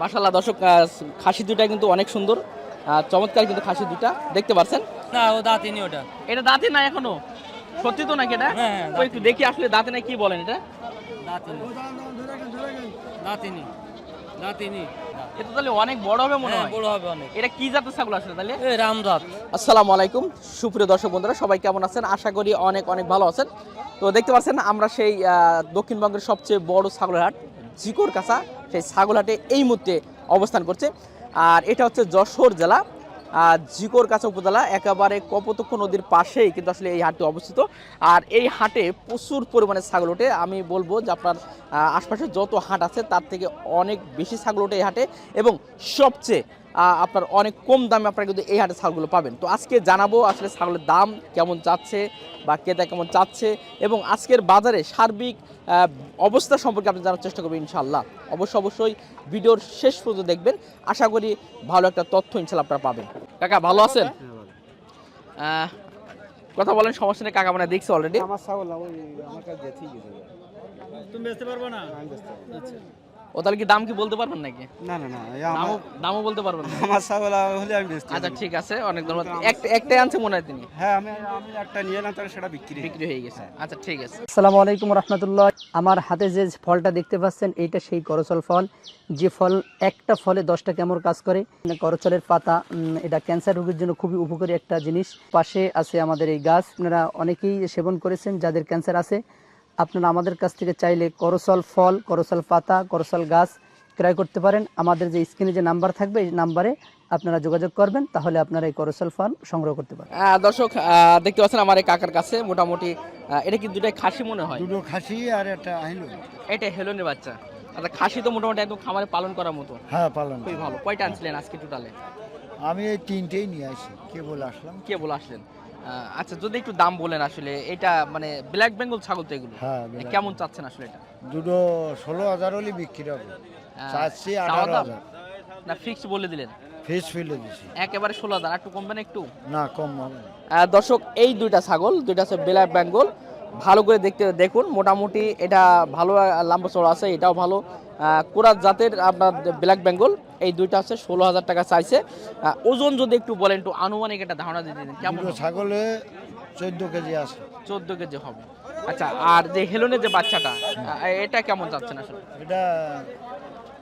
মাশাল্লাহ দর্শক খাসি দুটা কিন্তু অনেক সুন্দর। চমৎকার কিন্তু খাসি দুটা দেখতে পাচ্ছেন না ও দাঁতিনি ওটা। এটা দাঁতে না এখনও? সত্যি তো নাকি এটা? হ্যাঁ, হ্যাঁ, ওই একটু দেখি আসলে দাঁতে না কি বলেন এটা? দাঁতিনি দাঁতিনি দাঁতিনি এটা তাহলে অনেক বড় হবে মনে হ্যাঁ হয়। বড় হবে অনেক। এটা কি জাতের ছাগল আসলে তাহলে? এই রামদাত আসসালামু আলাইকুম সুপ্রিয় দর্শক বন্ধুরা সবাই কেমন আছেন? আশা করি অনেক অনেক ভালো আছেন। তো দেখতে পাচ্ছেন আমরা সেই দক্ষিণবঙ্গের সবচেয়ে বড় ছাগলের হাট জিকোর কাছা সেই ছাগলহাটে এই মুহূর্তে অবস্থান করছে। আর এটা হচ্ছে যশোর জেলা জিকোর কাছে উপজেলা, একেবারে কপোতক্ষ নদীর পাশেই কিন্তু আসলে এই হাটটি অবস্থিত। আর এই হাটে প্রচুর পরিমাণে ছাগল ওঠে। আমি বলব যে আপনার আশপাশে যত হাট আছে তার থেকে অনেক বেশি ছাগল ওঠে এই হাটে। এবং সবচেয়ে আপনার অনেক কম দামে আপনারা কিন্তু এই হাটে ছাগলগুলো পাবেন। তো আজকে জানাব আসলে ছাগলের দাম কেমন যাচ্ছে বা ক্রেতা কেমন চাচ্ছে এবং আজকের বাজারে সার্বিক অবস্থা সম্পর্কে আপনি জানার চেষ্টা করবেন ইনশাল্লাহ অবশ্য অবশ্যই ভিডিওর শেষ পর্যন্ত দেখবেন। আশা করি ভালো একটা তথ্য ইনশাল্লাহ আপনারা পাবেন। কাকা ভালো আছেন? আহ, কথা বলেন সমস্যা নেই কাকা মানে দেখছি অলরেডি আমার ছাগল আমার কাছে দিয়ে ঠিক আছে তুমি বেচতে পারবে না? পারব। ও তাহলে কি দাম কি বলতে পারবেন নাকি? না না না দামও আমার দামও বলতে পারবেন না আমার ছাগল হলে আমি বেচতে আচ্ছা ঠিক আছে অনেক ধন্যবাদ। একটা একটাই আনছে মনে হয় তিনি। হ্যাঁ আমি আমি একটা নিয়ে এলাম তাহলে সেটা বিক্রি বিক্রি হয়ে গেছে। আচ্ছা ঠিক আছে। আসসালামু আলাইকুম রহমতুল্লাহ। আমার হাতে যে ফলটা দেখতে পাচ্ছেন এইটা সেই করচল ফল। যে ফল একটা ফলে দশটা কেমন কাজ করে। মানে করচলের পাতা এটা ক্যান্সার রোগের জন্য খুবই উপকারী একটা জিনিস। পাশে আছে আমাদের এই গাছ। আপনারা অনেকেই সেবন করেছেন যাদের ক্যান্সার আছে। আপনারা আমাদের কাছ থেকে চাইলে করসল ফল করসল পাতা করসল গাছ ক্রয় করতে পারেন। আমাদের যে স্ক্রিনে যে নাম্বার থাকবে এই নাম্বারে আপনারা যোগাযোগ করবেন তাহলে আপনারা এই করসল ফল সংগ্রহ করতে পারেন দর্শক দেখতে পাচ্ছেন আমার এই কাকার কাছে মোটামুটি এটা কি দুটাই খাসি মনে হয়? দুটো খাসি আর একটা আহিল এটা হেলনের বাচ্চা। আচ্ছা খাসি তো মোটামুটি একদম খামারে পালন করার মতো। হ্যাঁ পালন। খুবই ভালো। কয়টা আনছিলেন আজকে টোটালে আমি এই তিনটেই নিয়ে আসি। কে বলে আসলাম? কে বলে আসলেন? আচ্ছা যদি একটু দাম বলেন আসলে এটা মানে ব্ল্যাক বেঙ্গল ছাগল তো এগুলো। হ্যাঁ কেমন চাচ্ছেন আসলে এটা? দুটো ষোলো হাজার হলে বিক্রি হবে। চাচ্ছি আঠারো হাজার। না ফিক্স বলে দিলেন? ফিলে দিছি। একেবারে ষোলো হাজার একটু কমবে না একটু? না কম হবে দর্শক এই দুইটা ছাগল দুইটা আছে ব্ল্যাক বেঙ্গল ভালো করে দেখতে দেখুন। মোটামুটি এটা ভালো লাম্বা চড়া আছে এটাও ভালো। কোরাত জাতের আপনার ব্ল্যাক বেঙ্গল এই দুইটা আছে ষোলো হাজার টাকা চাইছে। ওজন যদি একটু বলেন একটু আনুমানিক একটা ধারণা দিয়ে দিন কেমন ছাগলে চোদ্দ কেজি আছে। চোদ্দ কেজি হবে। আচ্ছা আর যে হেলনের যে বাচ্চাটা এটা কেমন যাচ্ছেন আসলে? এটা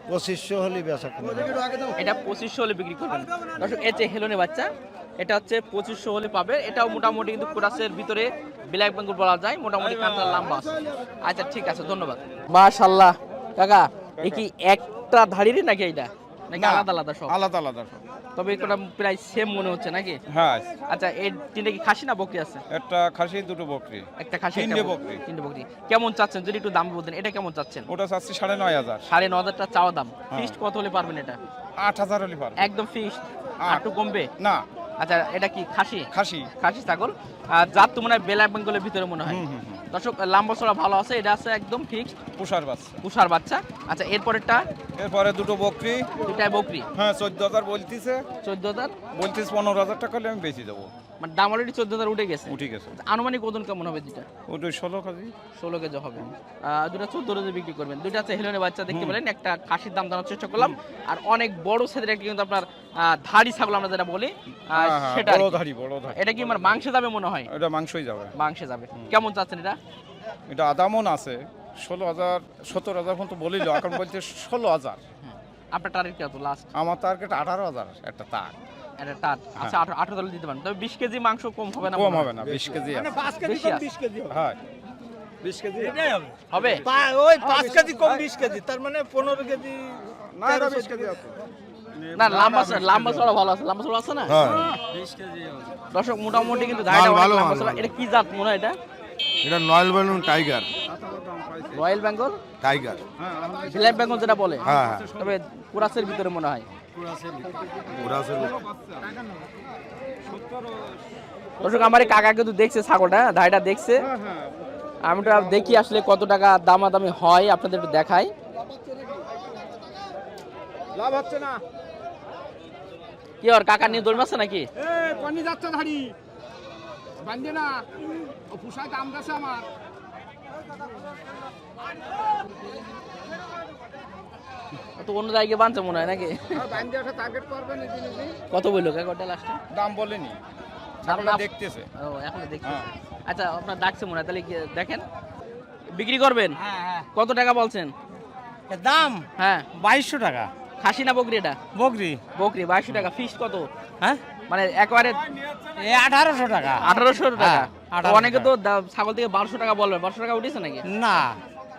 পঁচিশশো হলে বেচা এটা পঁচিশশো হলে বিক্রি করবেন। দর্শক এই যে হেলনের বাচ্চা এটা হচ্ছে পঁচিশশো হলে পাবে। এটাও মোটামুটি কিন্তু কোরাসের ভিতরে ব্ল্যাক বেঙ্গল বলা যায় মোটামুটি কাঁচা লম্বা আছে। আচ্ছা ঠিক আছে ধন্যবাদ। মাশাল্লাহ কাকা এ কি একটা ধাড়িরই নাকি এইটা? নাকি আলাদা আলাদা সব আলাদা আলাদা সব তবে এটা প্রায় সেম মনে হচ্ছে নাকি? হ্যাঁ। আচ্ছা এই তিনটা কি খাসি না বকরি আছে? একটা খাসি দুটো বকরি। একটা খাসি তিনটে বকরি। তিনটে বকরি। কেমন চাচ্ছেন? যদি একটু দাম বলতেন এটা কেমন চাচ্ছেন? ওটা চাচ্ছি সাড়ে নয় হাজার। সাড়ে ন হাজারটা চাওয়া দাম। হ্যাঁ। ফিক্সড কত হলে পারবেন এটা? আট হাজার হলে পারবে। একদম ফিক্সড। একটু কমবে? না। আচ্ছা এটা কি খাসি? খাসি। খাসি ছাগল? আর জাত তো মনে হয় বেলা বেঙ্গলের ভিতরে মনে হয়। দর্শক লাম্বসরা ভালো আছে এটা আছে একদম ঠিক পুষার বাচ্চা। পুষার বাচ্চা। আচ্ছা এরপরেরটা? এরপরে দুটো বকরি। দুটাই বকরি। হ্যাঁ চোদ্দ হাজার বলতিছে। চোদ্দ হাজার? বলতিস পনেরো হাজার টাকা হলে আমি বেশি দেবো। মানে দাম অলরেডি চোদ্দ হাজার উঠে গেছে। উঠে গেছে। আনুমানিক ওজন কেমন হবে ওটা ষোলো কেজি। ষোলো কেজি হবে। দুটা চোদ্দ কেজি বিক্রি করবেন। দুইটা আছে হেলনের বাচ্চা দেখতে পেলেন একটা খাসির দাম জানার চেষ্টা করলাম। আর অনেক বড় একটা কিন্তু আপনার ধাড়ি ছাগল আমরা যেটা বলি হ্যাঁ হ্যাঁ সেটা বড় ধাড়ি বড় ধাড়ি। এটা কি আমার মাংসে যাবে মনে হয়? এটা মাংসই যাবে। মাংসে যাবে। কেমন চাচ্ছেন এটা? এটা আদামন আছে। ষোলো হাজার সত্তর হাজার পর্যন্ত বলিল এখন বলছে ষোলো হাজার। আপনার টার্গেট কত লাস্ট আমার টার্গেট আঠারো হাজার একটা তাক। এটা টাট আচ্ছা আঠারো আঠারো দিতে পারেন। তবে বিশ কেজি মাংস কম হবে না কম হবে না বিশ কেজি আছে। বেশি আছে। হ্যাঁ। হবে। ওই পাঁচ কেজি কম বিশ কেজি তার মানে পনেরো কেজি না এটা বিশ কেজি আছে। না লাম্বা লাম্বা চড়া ভালো আছে লাম্বা চড়া আছে না? হ্যাঁ। দর্শক মোটামুটি কিন্তু। এটা কি জাত মনে হয় এটা? এটা নয়েল balloon tiger. Royal Bengal? Tiger. Black Bengal যেটা বলে। হ্যাঁ হ্যাঁ। তবে কুরাসের ভিতরে মনে হয়। দর্শক আমার এই কাকা কিন্তু দেখছে ছাগলটা ধাইটা দেখছে। আমি তো দেখি আসলে কত টাকা দামাদামি হয় আপনাদের একটু দেখাই। লাভ হচ্ছে না। কি আর কাকা নিয়ে দৌড় মারছে নাকি? পানি যাচ্ছে ধাড়ি বান্ধে না। ও পুষায় দাম গেছে আমার। তো অন্য জায়গায় বানছে মনে হয় নাকি? জিনিস কত বলল কাকটা লাস্টে দাম বলেনি। দেখতেছে। ও এখনও দেখছি হ্যাঁ। আচ্ছা আপনার ডাকছে মনে হয় তাহলে দেখেন? বিক্রি করবেন? হ্যাঁ হ্যাঁ। কত টাকা বলছেন? দাম? হ্যাঁ। বাইশশো টাকা। খাসি না বকরি এটা? বকরি। বকরি বাইশশো টাকা। ফিক্স কত? হ্যাঁ? মানে একবারে আঠারোশো টাকা। আঠারোশো টাকা? হ্যাঁ, তো 1800 অনেকে তো ছাগল থেকে বারোশো টাকা বলবে। বারোশো টাকা উঠেছে নাকি? না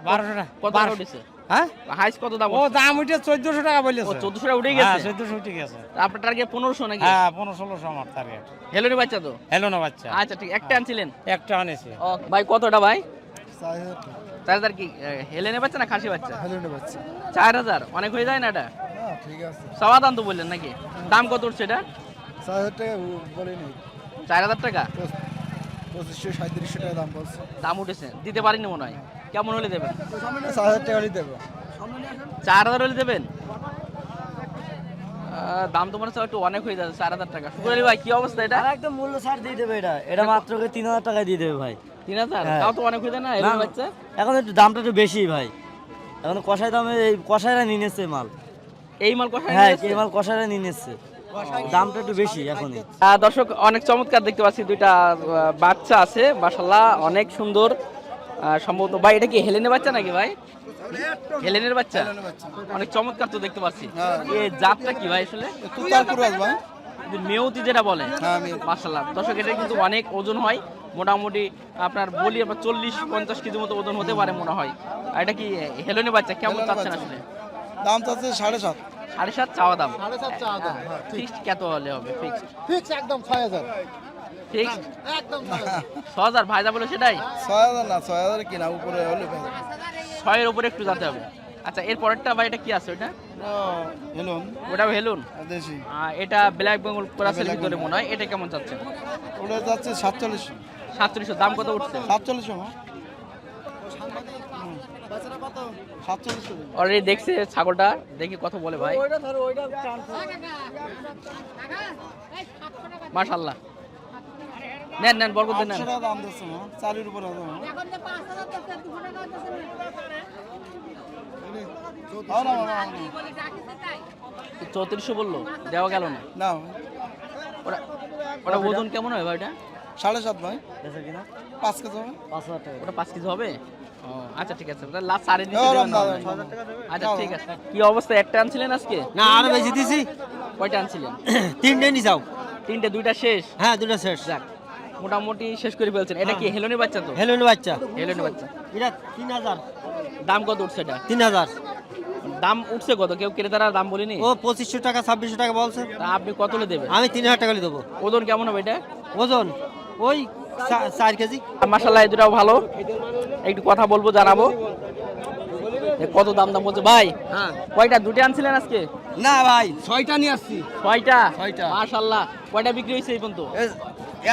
বারোশো টাকা কত টাকা উঠেছে? হ্যাঁ? হাইস কত দাম ও দাম টাকা বলেছে টাকা উঠে হ্যাঁ গেছে উঠে গেছে। আপনার টার্গেট নাকি? হ্যাঁ পনেরো ষোলোশো আমার টার্গেট হেলোনি বাচ্চা তো? হ্যালো বাচ্চা। আচ্ছা ঠিক একটা আনছিলেন? একটা আনেছে। ও ভাই কতটা ভাই? চার কি হেলেনে বাচ্চা না খাসি বাচ্চা? হেলুনে বাচ্চা। চার হাজার অনেক হয়ে যায় না এটা? হ্যাঁ ঠিক আছে। সবা তো বললেন নাকি? দাম কত উঠছে এটা? চার হাজার টাকা বলিনি। চার হাজার টাকা? পঁচিশশো সাঁত্রিশশো টাকা দাম বলছে। দাম উঠেছে দিতে পারিনি মনে হয়। কেমন হলে দেবেন? চার হাজার টাকা দেবো। চার হাজার হলে দেবেন? দাম তো মনে হচ্ছে একটু অনেক হয়ে যাচ্ছে চার হাজার টাকা। শুকুর আলী ভাই কি অবস্থা এটা? একদম মূল্য ছাড় দিয়ে দেবে এটা। এটা মাত্র তিন হাজার টাকায় দিয়ে দেবে ভাই। তিন হাজার? হ্যাঁ। তাও তো অনেক হয়ে যায় না হেলেনে বাচ্চা এখন একটু দামটা একটু বেশি ভাই। এখন কষাই দামে এই কষাইরা নিয়ে নিচ্ছে মাল। এই মাল কষায় হ্যাঁ এই মাল কষাইরা নিয়ে নিচ্ছে। দামটা একটু বেশি এখন দর্শক অনেক চমৎকার দেখতে পাচ্ছি দুইটা বাচ্চা আছে মাশাল্লাহ অনেক সুন্দর। সম্ভবত ভাই এটা কি হেলেনের বাচ্চা নাকি ভাই? হেলেনের বাচ্চা? অনেক চমৎকার তো দেখতে পাচ্ছি। এ জাতটা কি ভাই আসলে? ভাই। মেয়তি যেটা বলে। হ্যাঁ, মেয়তি। মাশাল্লাহ দর্শক এটা কিন্তু অনেক ওজন হয়। মোটামুটি আপনার বলি আপনার চল্লিশ পঞ্চাশ কেজি মতো ওজন হতে পারে মনে হয়। আর এটা কি হেলেনের বাচ্চা? কেমন চাচ্ছেন আসলে? দাম চাচ্ছে সাড়ে সাত। সাড়ে সাত চাওয়া দাম? সাড়ে সাত চা দাম ফিক্সড কত হলে হবে? ফিক্সড? ফিক্স একদম ছয় হাজার। ফিক্সড একদম ছ হাজার। ভাইজা বলে সেটাই? ছয় হাজার না ছয় হাজার কিনা উপরে হলে ছয়ের উপরে একটু যেতে হবে। আচ্ছা এর পরেরটা ভাই এটা কি আছে ওটা হেলুন ওটাও হেলুন দেশি এটা ব্ল্যাক বেঙ্গল ক্রাসের ভিতরে মনে হয়। এটা কেমন চাচ্ছে ওটা যাচ্ছে সাতচল্লিশশো সাতত্রিশশো দাম কত উঠছে? সাতচল্লিশশো সাতচল্লিশশো। অলরেডি দেখছে ছাগলটা দেখি কত বলে ভাই। মাশাল্লাহ নেন নেন বরকত নেন। দাম দিচ্ছে না উপরে হবে না। চৌত্রিশশো বলল দেওয়া গেল না। না। ওটা ওটা ওজন কেমন হয় ভাই ওটা সাড়ে সাত ভাই। পাঁচ কেজি হবে। পাঁচ হাজার টাকা। ওটা পাঁচ কেজি হবে? ও। আচ্ছা ঠিক আছে লাস্ট সাড়ে হয়? আচ্ছা ঠিক আছে। কি অবস্থা একটা আনছিলেন আজকে? না আরও বেশি দিছি। কয়টা আনছিলেন? তিনটে নি যাও। তিনটে দুইটা শেষ? হ্যাঁ দুটো শেষ। যাক। মোটামুটি শেষ করে ফেলছেন। এটা কি হেলনি বাচ্চা তো? হেলুন বাচ্চা। হেলনি বাচ্চা। এটা তিন হাজার। দাম কত উঠছে এটা? তিন হাজার। দাম উঠছে কত? কেউ ক্রেতারা দাম বলেনি? ও পঁচিশশো টাকা ছাব্বিশশো টাকা বলছে। তা আপনি কত হলে দেবেন? আমি তিন হাজার টাকা হলে দেবো। ওজন কেমন হবে এটা? ওজন ওই চা- চার কেজি। মাসাল্লাহ এই দুটাও ভালো। একটু কথা বলব জানাব। এ কত দাম দাম বলছে? ভাই হ্যাঁ। কয়টা? দুটো আনছিলেন আজকে? না ভাই ছয়টা নিয়ে আসছি। ছয়টা? ছয়টা। মাশাল্লাহ কয়টা বিক্রি হয়েছে এই পর্যন্ত?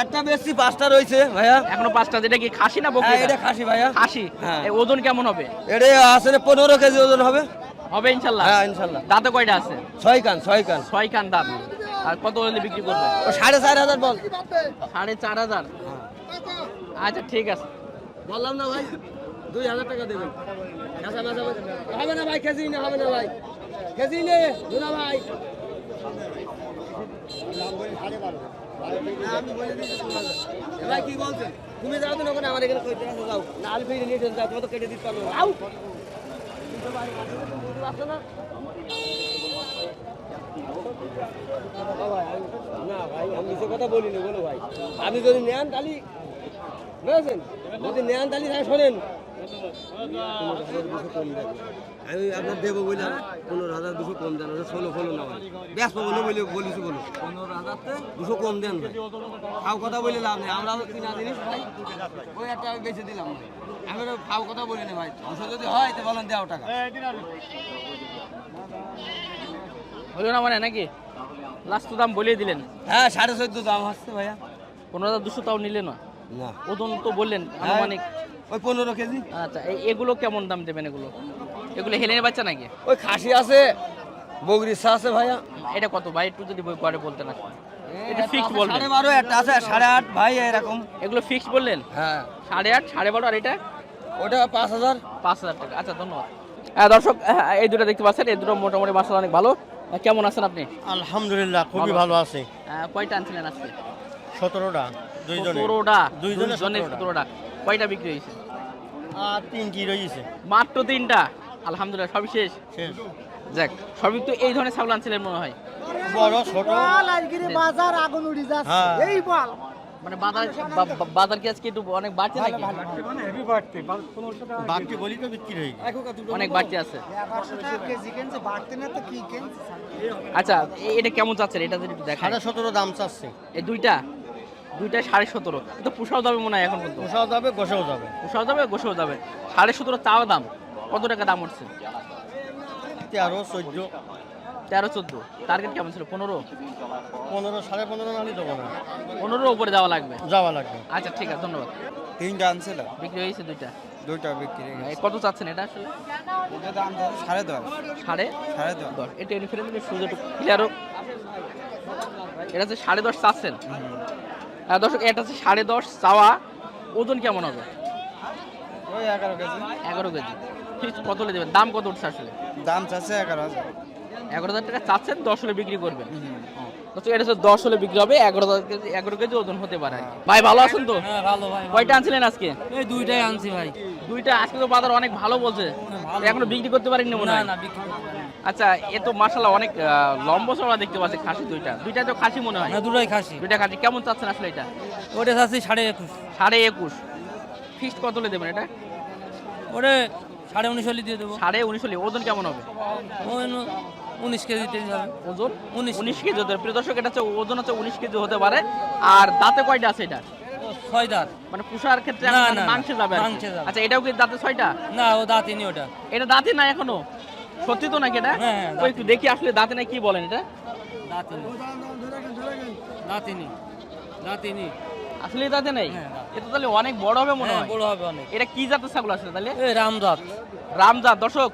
একটা বেশি পাঁচটা রয়েছে ভাইয়া। এখনও পাঁচটা যেটা কি খাসি না বকরি হ্যাঁ এটা খাসি ভাইয়া। খাসি? হ্যাঁ। ওজন কেমন হবে? এটা আসলে পনেরো কেজি ওজন হবে। হবে ইনশাল্লাহ? হ্যাঁ ইনশাল্লাহ। দাঁতে কয়টা আছে? ছয় কান ছয় কান। ছয় কান দাঁত। আর কত হলে বিক্রি করবে? ও সাড়ে চার হাজার বল। সাড়ে চার হাজার? আচ্ছা ঠিক আছে। বললাম না ভাই দুই হাজার টাকা দেবেন। হবে না ভাই কেজি না হবে না ভাই। কেজি নে ভাই। ভাই কি বলছেন তুমি যাও তো ওখানে আমার এখানে কইতে আছে যাও। না আলু ফিরে নিয়ে যাও তোমার তো কেটে দিতে পারব না। আউ না ভাই আমি কথা বলিনি বলো ভাই। আপনি যদি নেন তাহলে বুঝেছেন? যদি নেন তাহলে শোনেন। আমি আপনার দেবো বললাম পনেরো হাজার দুশো কম দেন ওটা ষোলো ষোলো না ভাই ব্যস্ত বলে বলে বলিস বলো। পনেরো হাজার দুশো কম দেন ভাই। ফাও কথা বলে লাভ নেই আমরা কিনা জিনিস ভাই ওই একটা আমি বেঁচে দিলাম ভাই। আমি ফাও কথা বলি না ভাই দুশো যদি হয় তো বলেন দেওয়া টাকা। হলো না মানে নাকি? লাস্ট দাম বলিয়ে দিলেন। হ্যাঁ সাড়ে চোদ্দ দাম আসছে ভাইয়া। পনেরো হাজার দুশো তাও নিলে না? না। ওজন তো বললেন আনুমানিক। ওই পনেরো কেজি। আচ্ছা এগুলো কেমন দাম দেবেন এগুলো? এগুলো হেলেনের বাচ্চা নাকি? ওই খাসি আছে বগরিসা আছে ভাইয়া। এটা কত ভাই? একটু যদি বই করে বলতেন আসলে এটা বলবেন সাড়ে বারো একটা আছে সাড়ে আট ভাই এরকম। এগুলো ফিক্সড বললেন? হ্যাঁ। সাড়ে আট সাড়ে বারো আর এটা? ওটা পাঁচ হাজার। পাঁচ হাজার টাকা। আচ্ছা ধন্যবাদ। আহ, দর্শক আহ, এই দুটো দেখতে পাচ্ছেন এই দুটো মোটামুটি মাসাল অনেক ভালো। কেমন আছেন আপনি? আলহামদুলিল্লাহ খুবই ভালো। আছে। কয়টা আনছিলেন আজকে? সতেরোটা। সতেরোটা সতেরোটা। কয়টা বিক্রি হয়েছে? তিনটি রয়েছে। মাত্র তিনটা? আলহামদুলিল্লাহ সবই শেষ? শেষ। যাক সবই তো এই ধরনের ছাগল আনছিলেন মনে হয়? বড় ছোট। বাজার বা- বা- বাজার কি আজকে একটু অনেক বাড়ছে নাকি? বাঘটি বলি তো বিক্রি অনেক বাড়তি আছে আচ্ছা এটা কেমন চাচ্ছেন? এটা যদি একটু সাড়ে সতেরো দাম চাচ্ছে। এই দুইটা? দুইটা সাড়ে সতেরো। তো পোষাও যাবে মনে হয় এখন পর্যন্ত। পোষাও যাবে গোসাও যাবে। পোষাও যাবে গোসেও যাবে। সাড়ে সতেরো চাওয়া দাম। কত টাকা দাম উঠছে? তেরো চোদ্দ। তেরো চোদ্দ। টার্গেট কেমন ছিল? পনেরো? পনেরো সাড়ে পনেরো নালি দেবো না। পনেরোর উপরে যাওয়া লাগবে? যাওয়া লাগবে। আচ্ছা ঠিক আছে ধন্যবাদ। তিনটা আনছিল? বিক্রি হয়েছে দুইটা? দুইটা বিক্রি কত চাচ্ছেন এটা আসলে? এটা দাম সাড়ে দশ। সাড়ে সাড়ে দশ। দশ। এটা রিফারেন্স সুযোগ একটু ক্লিয়ার হোক। এটা হচ্ছে সাড়ে দশ চাচ্ছেন? দর্শক এটা হচ্ছে সাড়ে দশ চাওয়া। ওজন কেমন হবে? ওই এগারো কেজি। এগারো কেজি। ফিক্স কত হলে দেবেন? দাম কত উঠছে আসলে? দাম চাচ্ছে এগারো হাজার। এগারো হাজার টাকা চাচ্ছেন দশ হলে বিক্রি করবেন। দর্শক এটা হচ্ছে দশ হলে বিক্রি হবে এগারো হাজার কেজি এগারো কেজি ওজন হতে পারে। ভাই ভালো আছেন তো? হ্যাঁ ভালো ভাই কয়টা আনছিলেন আজকে? এই দুইটাই আনছি ভাই। দুইটা আজকে তো বাজার অনেক ভালো বলছে। এখনও বিক্রি করতে পারেননি মনে হয়? বিক্রি আচ্ছা এ তো মাসাল্লাহ অনেক লম্বা চড়া দেখতে পাচ্ছি খাসি দুইটা। দুইটা তো খাসি মনে হয়? না দুটাই খাসি। দুইটা খাসি। কেমন চাচ্ছেন আসলে এটা? ওটা চাচ্ছি সাড়ে একুশ। সাড়ে একুশ। ফিক্সড কত দেবেন এটা? ওটা সাড়ে উনিশ হলে দিয়ে দেবো। সাড়ে উনিশ হলে। ওজন কেমন হবে? উনিশ যাবে ওজন? উনিশ। উনিশ কেজি হতে পারে। প্রিয় দর্শক এটা হচ্ছে ওজন হচ্ছে উনিশ কেজি হতে পারে। আর দাঁতে কয়টা আছে এটা? ছয় দাঁত। মানে পুষার ক্ষেত্রে না, না, না। মাংসে যাবে। আচ্ছা এটাও কি দাঁতে ছয়টা? না ও দাঁতিনি ওটা। এটা দাঁতই নাই এখনও? সত্যি তো নাকি এটা? হ্যাঁ, হ্যাঁ, ওই একটু দেখি আসলে দাঁতে নাই কি বলেন এটা? দাঁতিনি। দাঁতিনি। দাঁতিনি। আসলে দাঁতে নাই? হ্যাঁ, এটা তাহলে অনেক বড় হবে মনে হ্যাঁ বড় হবে অনেক। এটা কি জাতের ছাগল আসলে তাহলে? রামজাত। দর্শক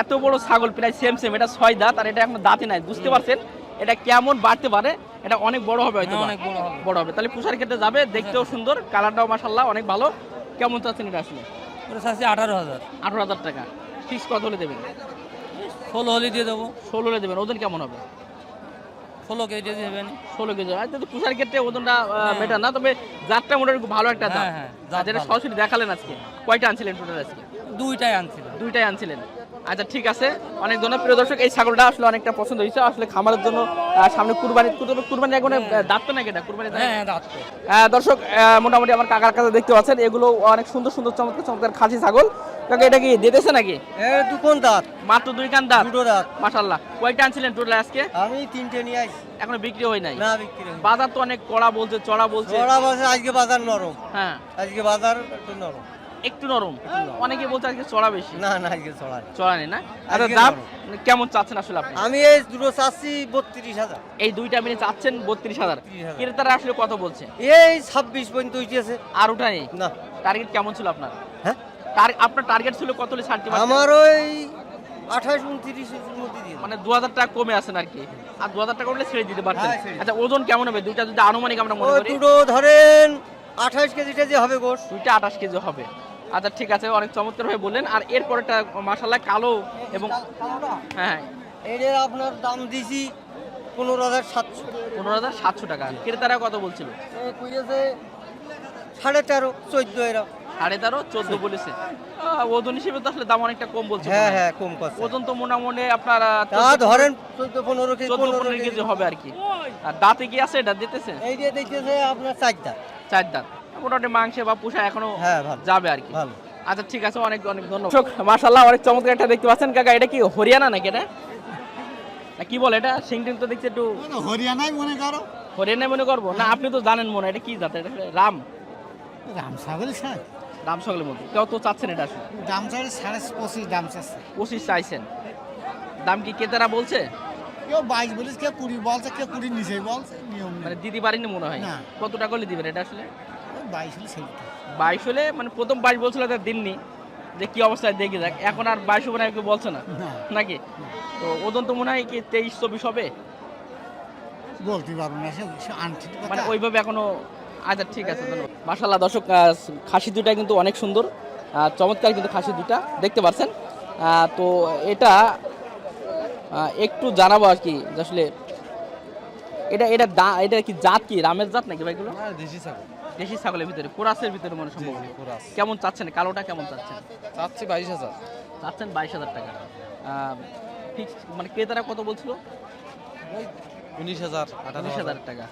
এত বড় ছাগল প্রায় সেম সেম এটা ছয় দাঁত আর এটা এখন দাঁতে নাই বুঝতে পারছেন? এটা কেমন বাড়তে পারে? এটা অনেক বড় হবে হয়তো হ্যাঁ, অনেক বড় হবে। বড় হবে। তাহলে পুষার ক্ষেত্রে যাবে দেখতেও সুন্দর কালারটাও মাসাল্লাহ অনেক ভালো। কেমন চাচ্ছেন এটা আসলে? আঠারো হাজার। আঠারো হাজার টাকা। ফিক্স কত হলে দেবেন? ষোলো হলে দিয়ে দেবো। ষোলো হলে দেবেন ওজন কেমন হবে? ষোলো কেজি দেবেন। ষোলো কেজি আর যদি পুষার ক্ষেত্রে ওজনটা বেটার না? তবে জাতটা মোটামুটি ভালো একটা জাত। হ্যাঁ, হ্যাঁ, যেটা সরাসরি দেখালেন আজকে কয়টা আনছিলেন টোটাল আজকে? দুইটাই আনছিলেন দুইটাই আনছিলেন। আচ্ছা ঠিক আছে। অনেক ধন্যবাদ। প্রিয় দর্শক এই ছাগলটা আসলে অনেকটা পছন্দ হয়েছে। আসলে খামারের জন্য সামনে কুরবানি কুরবানি- এখন দাঁত এটা? কুরবানি? হ্যাঁ হ্যাঁ দর্শক মোটামুটি আমার কাকার কাছে দেখতে পাচ্ছেন এগুলো অনেক সুন্দর সুন্দর চমৎকার চমৎকার খাসি ছাগল। কাকা এটা কি দিতেছে নাকি? এ দুকোন দাঁত। মাত্র দুই কান দাঁত? দুটো দাঁত। মাশাল্লাহ কয়টা আনছিলেন টোটাল আজকে? আমি তিনটে নিয়ে আসি এখনও বিক্রি হয় নাই? না বিক্রি। বাজার তো অনেক কড়া বলছে চড়া বলছে। চড়া বাজার আজকে বাজার নরম। হ্যাঁ। আজকে বাজার একটু নরম। একটু নরম। অনেকে বলছে আজকে চড়া বেশি। না না আজকে চড়া চড়া নেই না? আচ্ছা দাম কেমন চাচ্ছেন আসলে আপনি? আমি এই দুটো চাচ্ছি বত্রিশ হাজার। এই দুইটা মিলে চাচ্ছেন বত্রিশ হাজার। 32,000 ক্রেতারা আসলে কত বলছে? এই ছাব্বিশ পর্যন্ত উঠেছে আর ওটা নেই? না। টার্গেট কেমন ছিল আপনার? হ্যাঁ? আপনার টার্গেট ছিল কত হলে ছাড়তে আমার ওই আঠাশ উনত্রিশ মধ্যে দিয়ে মানে দু হাজার টাকা কমে আছেন আর কি? আর দু হাজার টাকা করলে ছেড়ে দিতে পারতেন। হ্যাঁ। আচ্ছা ওজন কেমন হবে? দুইটা যদি আনুমানিক আমরা মনে করি। দুটো ধরেন আঠাশ কেজিটা যে হবে গোস দুইটা আঠাশ কেজি হবে। আচ্ছা ঠিক আছে অনেক চমৎকার ভাবে বললেন। আর এরপরেটা মাসাল্লাহ কালো এবং হ্যাঁ এটার আপনার দাম দিছি পনেরো হাজার সাতশো। পনেরো হাজার সাতশো টাকা। ক্রেতারা কত বলছিল? সাড়ে তেরো চোদ্দ এরা সাড়ে তেরো চোদ্দ বলেছে। ওজন হিসেবে তো আসলে দাম অনেকটা কম বলছে। হ্যাঁ হ্যাঁ কম কথা ওজন তো মোটামুটি আপনার তা ধরেন চোদ্দ পনেরো কেজি চোদ্দ পনেরো কেজি। হবে আর কি। আর দাঁতে কি আছে? এটা দিতেছে? এই দিয়ে দেখতেছে আপনার চারটা চার দাঁত। মোটামুটি মাংসে বা পুষা এখনও হ্যাঁ যাবে আর কি। ভালো। আচ্ছা ঠিক আছে অনেক অনেক ধন্যবাদ। মাশাল্লাহ অনেক চমৎকার একটা দেখতে পাচ্ছেন। কাকা এটা কি হরিয়ানা নাকি এটা? কি বলে এটা? সিং টিং তো দেখছি একটু হরিয়ানাই মনে করো। হরিয়ানা মনে করব? না আপনি তো জানেন মনে হয় এটা কি জাত এটা রাম? দাম ছাগল স্যার রাম সকলের মধ্যে কেউ তো চাচ্ছেন এটা আসলে। দাম চাই সাড়ে পঁচিশ দাম চাচ্ছে। পঁচিশ চাইছেন। দাম কি ক্রেতারা বলছে? কেউ বাইশ বলিস কেউ কুড়ি বলছে কেউ কুড়ি নিচে বলছে নিয়ম মানে দিদি পারিনি মনে হয়। কত টাকা হলে দিবেন এটা আসলে? বাইশ হলে সেই বাইশ হলে মানে প্রথম বাইশ বলছিল তার দিননি যে কি অবস্থায় দেখে যাক। এখন আর বাইশ মনে হয় কেউ বলছে না। না। নাকি? তো ওজন তো মনে হয় কি তেইশ চব্বিশ হবে? বলতে পারব না মানে ওইভাবে এখনও আচ্ছা ঠিক আছে মাসাল্লাহ দর্শক খাসি দুটা কিন্তু অনেক সুন্দর। চমৎকার কিন্তু খাসি দুটা দেখতে পাচ্ছেন আহ, তো এটা একটু জানাব আর কি আসলে এটা এটা দা- এটা কি জাত কি? রামের জাত নাকি ভাইগুলো দেশি ছাগল। দেশি ছাগলের ভিতরে কোরাসের ভিতরে মনে সম্ভব কেমন চাচ্ছেন? কালোটা কেমন চাচ্ছেন? চাচ্ছি বাইশ হাজার। চাচ্ছেন বাইশ হাজার টাকা। ফিক্স মানে ক্রেতারা কত বলছিল? উনিশ হাজার উনিশ হাজার টাকা।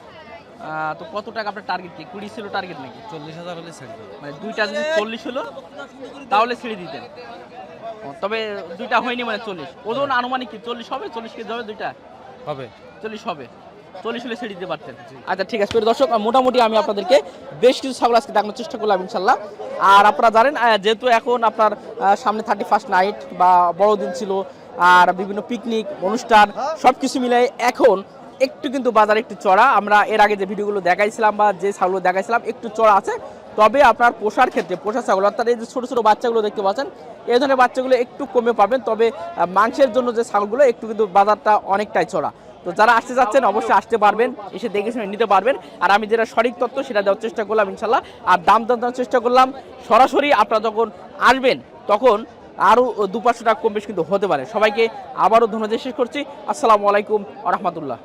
তো কত টাকা আপনার টার্গেট কি? কুড়ি ছিল টার্গেট নাকি? চল্লিশ হাজার হলে ছেড়ে মানে দুইটা যদি চল্লিশ হলো তাহলে ছেড়ে দিতেন। তবে দুইটা হয়নি মানে চল্লিশ। ওজন আনুমানিক কি? চল্লিশ হবে? চল্লিশ কেজি হবে দুইটা? হবে। চল্লিশ হবে। চল্লিশ হলে ছেড়ে দিতে পারতেন। আচ্ছা ঠিক আছে। দর্শক মোটামুটি আমি আপনাদেরকে বেশ কিছু ছাগল আজকে দেখানোর চেষ্টা করলাম, ইনশাল্লাহ। আর আপনারা জানেন যেহেতু এখন আপনার সামনে থার্টি ফার্স্ট নাইট বা বড়দিন ছিল, আর বিভিন্ন পিকনিক অনুষ্ঠান সব কিছু এখন একটু কিন্তু বাজার একটু চড়া। আমরা এর আগে যে ভিডিওগুলো দেখাইছিলাম বা যে ছাগলগুলো দেখাইছিলাম, একটু চড়া আছে। তবে আপনার পোষার ক্ষেত্রে, পোষা ছাগল, অর্থাৎ এই যে ছোটো ছোটো বাচ্চাগুলো দেখতে পাচ্ছেন, এই ধরনের বাচ্চাগুলো একটু কমে পাবেন। তবে মাংসের জন্য যে ছাগলগুলো, একটু কিন্তু বাজারটা অনেকটাই চড়া। তো যারা আসতে যাচ্ছেন, অবশ্যই আসতে পারবেন, এসে দেখে শুনে নিতে পারবেন। আর আমি যেটা সঠিক তত্ত্ব সেটা দেওয়ার চেষ্টা করলাম ইনশাল্লাহ আর দাম দাম দেওয়ার চেষ্টা করলাম, সরাসরি আপনারা যখন আসবেন, তখন আরও দু পাঁচশো টাকা কম বেশ কিন্তু হতে পারে। সবাইকে আবারও ধন্যবাদ শেষ করছি। আসসালামু আলাইকুম রহমতুল্লাহ।